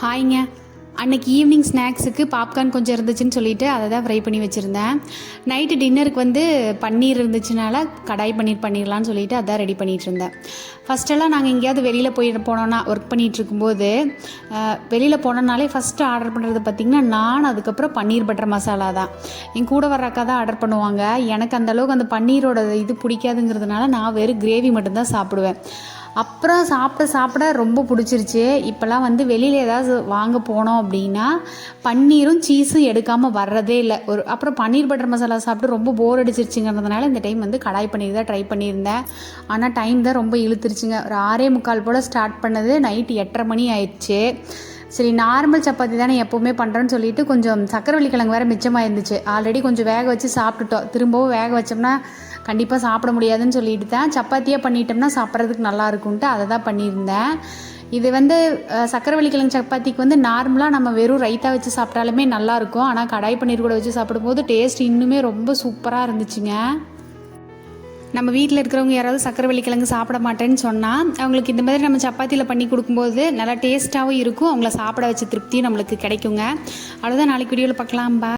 ஹாய்ங்க அன்னைக்கு ஈவினிங் ஸ்நாக்ஸுக்கு பாப்கார்ன் கொஞ்சம் இருந்துச்சுன்னு சொல்லிட்டு அதை தான் ஃப்ரை பண்ணி வச்சுருந்தேன். நைட்டு டின்னருக்கு வந்து பன்னீர் இருந்துச்சுனால கடாய் பன்னீர் பண்ணிடலான்னு சொல்லிட்டு அதான் ரெடி பண்ணிகிட்டு இருந்தேன். ஃபஸ்ட்டெல்லாம் நாங்கள் எங்கேயாவது வெளியில் போய் போனோன்னா ஒர்க் பண்ணிகிட்டு இருக்கும்போது வெளியில் போனோன்னாலே ஃபஸ்ட்டு ஆர்டர் பண்ணுறது பார்த்திங்கன்னா நான் அதுக்கப்புறம் பன்னீர் பட்டர் மசாலா தான். என் கூட வர்ற அக்கா தான் ஆர்டர் பண்ணுவாங்க. எனக்கு அந்தளவுக்கு அந்த பன்னீரோட இது பிடிக்காதுங்கிறதுனால நான் வெறும் கிரேவி மட்டும்தான் சாப்பிடுவேன். அப்புறம் சாப்பிட சாப்பிட ரொம்ப பிடிச்சிருச்சு. இப்போல்லாம் வந்து வெளியில் ஏதாவது வாங்க போனோம் அப்படின்னா பன்னீரும் சீஸும் எடுக்காமல் வர்றதே இல்லை. ஒரு அப்புறம் பன்னீர் பட்டர் மசாலா சாப்பிட்டு ரொம்ப போர் அடிச்சிருச்சுங்கிறதுனால இந்த டைம் வந்து கடாய் பன்னீர் தான் ட்ரை பண்ணியிருந்தேன். ஆனால் டைம் தான் ரொம்ப இழுத்துருச்சுங்க. ஒரு ஆறே முக்கால் போல் ஸ்டார்ட் பண்ணது. நைட்டு எட்டரை மணி ஆயிடுச்சு. சரி நார்மல் சப்பாத்தி தானே எப்போவுமே பண்ணுறேன்னு சொல்லிட்டு கொஞ்சம் சக்கரவள்ளி கிழங்கு வேறு மிச்சமாக இருந்துச்சு ஆல்ரெடி கொஞ்சம் வேக வச்சு சாப்பிட்டுட்டோம். திரும்பவும் வேக வச்சோம்னா கண்டிப்பாக சாப்பிட முடியாதுன்னு சொல்லிட்டு தான் சப்பாத்தியாக பண்ணிட்டோம்னா சாப்பிட்றதுக்கு நல்லா இருக்கும்ன்ட்டு அதை தான் பண்ணியிருந்தேன். இது வந்து சக்கரை சக்கரவள்ளி கிழங்கு சப்பாத்திக்கு வந்து நார்மலாக நம்ம வெறும் ரைத்தா வச்சு சாப்பிட்டாலுமே நல்லாயிருக்கும் ஆனால் கடாய் பன்னீர் கூட வச்சு சாப்பிடும்போது டேஸ்ட் இன்னுமே ரொம்ப சூப்பராக இருந்துச்சுங்க. நம்ம வீட்டில் இருக்கிறவங்க யாராவது சக்கரவள்ளி கிழங்கு சாப்பிட மாட்டேன்னு சொன்னால் அவங்களுக்கு இந்த மாதிரி நம்ம சப்பாத்தியில் பண்ணி கொடுக்கும்போது நல்லா டேஸ்ட்டாகவும் இருக்கும். அவங்கள சாப்பிட வச்ச திருப்தியும் நம்மளுக்கு கிடைக்குங்க. அவ்வளோதான் நாளைக்கு வீடியோவில் பார்க்கலாம். பா